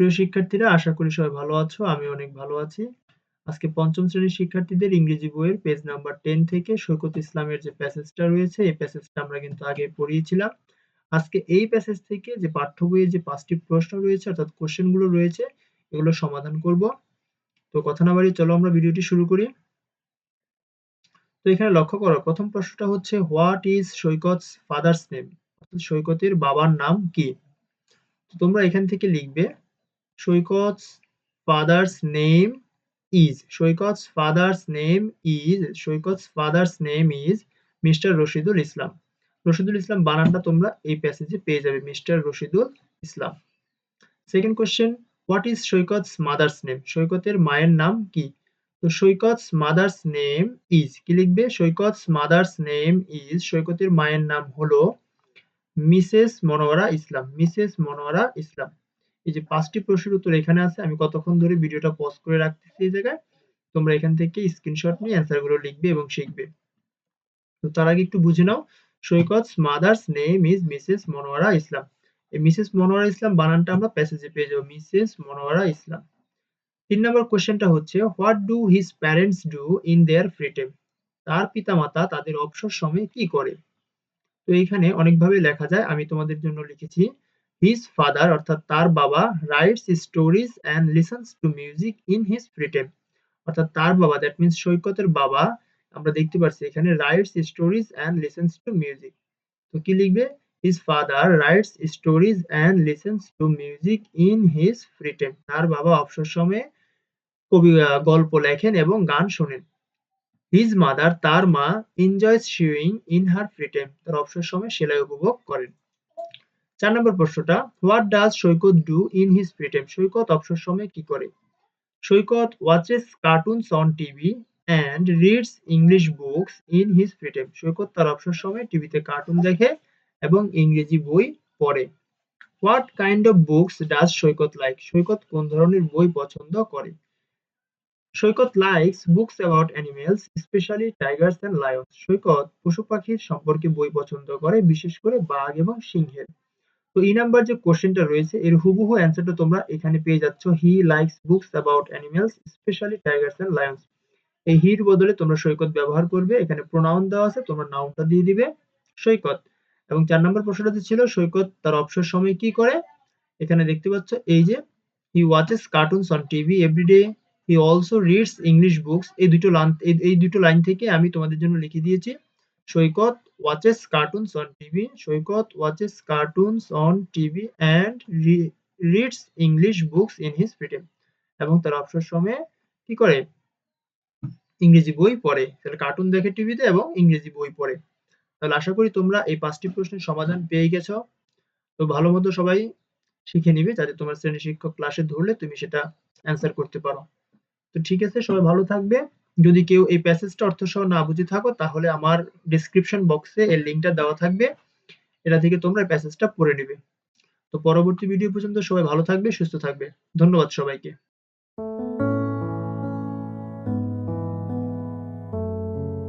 প্রিয় শিক্ষার্থীরা, আশা করি সবাই ভালো আছো, আমি অনেক ভালো আছি। আজকে পঞ্চম শ্রেণির শিক্ষার্থীদের ইংরেজি বইয়ের পেজ নাম্বার টেন থেকে সৈকত ইসলামের যে প্যাসেজটা রয়েছে, এই প্যাসেজটা আমরা কিন্তু আগে পড়িয়েছিলাম। আজকে এই প্যাসেজ থেকে যে পাঠ্য বইয়ে যে পাঁচটি প্রশ্ন রয়েছে, অর্থাৎ কোশ্চেনগুলো রয়েছে, এগুলো সমাধান করব। তো কথা না বাড়িয়ে চলো আমরা ভিডিওটি শুরু করি। তো এখানে লক্ষ্য করো, প্রথম প্রশ্নটা হচ্ছে what is Saikat's father's name সৈকতের বাবার নাম কি? তোমরা এখান থেকে লিখবে Saikat's father's name is Saikat's father's name is Saikat's father's name is mister Rashidul Islam. Rashidul Islam বানানটা তোমরা এই প্যাসেজে পেয়ে যাবে, mister Rashidul Islam. Second question what is Saikat's mother's name? সৈকতের মায়ের নাম কি? তো সৈকত's মাদার্স নেম ইজ, কি লিখবে? সৈকত's মাদার্স নেম ইজ, সৈকতের মায়ের নাম হলো মিসেস মনোয়ারা ইসলাম, মিসেস মনোয়ারা ইসলাম। এই যে পাঁচটি প্রশ্নের উত্তর এখানে আছে, আমি কতক্ষণ ধরে ভিডিওটা পজ করে রাখতেছি এই জায়গায়, তোমরা এখান থেকে স্ক্রিনশট নিয়ে অ্যান্সারগুলো লিখবে এবং শিখবে। তো তার আগে একটু বুঝে নাও, Saikat mother's name is Mrs Monowara Islam. এই মিসেস মনোয়ারা ইসলাম বানানটা আমরা প্যাসেজে পেয়ে যাব মিসেস মনোয়ারা ইসলাম। তিন নম্বর কোশ্চেনটা হচ্ছে what do his parents do in their free time তার পিতামাতা তাদের অবসর সময়ে কি করে? তো এইখানে অনেকভাবে লেখা যায়, আমি তোমাদের জন্য লিখেছি। হিজ ফাদার অর্থাৎ তার বাবা writes stories and listens to music in his free time অর্থাৎ তার বাবা দ্যাট মিন্স সৈকতের বাবা, আমরা দেখতে পাচ্ছি এখানে writes stories and listens to music তো কি লিখবে? His father writes stories and listens to music in his free time তার বাবা অবসর সময়ে কবি গল্প লেখেন এবং গান শোনেন। হিজ মাদার তার মা enjoys sewing in her free time তার অবসর সময়ে সেলাই উপভোগ করেন। চার নম্বর প্রশ্নটা what does Saikat do in his free time Saikat অবসর সময়ে কি করে? Saikat watches cartoons on TV and reads English books in his free time Saikat তার অবসর সময়ে টিভিতে কার্টুন দেখে এবং ইংরেজি বই পড়ে। What kind of books does Saikat like Saikat কোন ধরনের বই পছন্দ করে? Saikat likes books about animals specially tigers and lions Saikat পশু পাখির সম্পর্কে বই পছন্দ করে, বিশেষ করে বাঘ এবং সিংহের। তো এই নাম্বার যে কোশ্চেনটা রয়েছে, এর হুবহু অ্যান্সারটা তোমরা এখানে পেয়ে যাচ্ছ। He likes books about animals specially tigers and lions এই হির বদলে তোমরা সৈকত ব্যবহার করবে। এখানে প্রোনাউন দেওয়া আছে, তোমরা নাউনটা দিয়ে দিবে। সৈকত। এবং চার নম্বর প্রশ্নটা ছিল, সৈকত তার অবসর সময় কি করে? এখানে দেখতে পাচ্ছ, এই যে he watches cartoons on TV everyday he also reads English books এই দুটো লাইন এই দুটো লাইন থেকে আমি তোমাদের জন্য লিখে দিয়েছি। Saikat watches cartoons on TV Saikat watches cartoons on TV and reads English books in his free time এবং তার অবসর সময়ে কি করে? ইংরেজি বই পড়ে। তাহলে কার্টুন দেখে টিভিতে এবং ইংরেজি বই পড়ে। তাহলে আশা করি তোমরা এই পাঁচটি প্রশ্নের সমাধান পেয়ে গেছো। তো ভালো মতো সবাই শিখে নিবে যাতে তোমার শ্রেণি শিক্ষক ক্লাসে ধরলে তুমি সেটা অ্যান্সার করতে পারো। তো ঠিক আছে, সবাই ভালো থাকবে। যদি কেউ এই প্যাসেজটা অর্থ সহ না বুঝে থাকো, তাহলে আমার ডিসক্রিপশন বক্সে এর লিঙ্কটা দেওয়া থাকবে। এটা থেকে তোমরা প্যাসেজটা পড়ে নেবে। তো পরবর্তী ভিডিও পর্যন্ত সবাই ভালো থাকবে, সুস্থ থাকবে। ধন্যবাদ সবাইকে।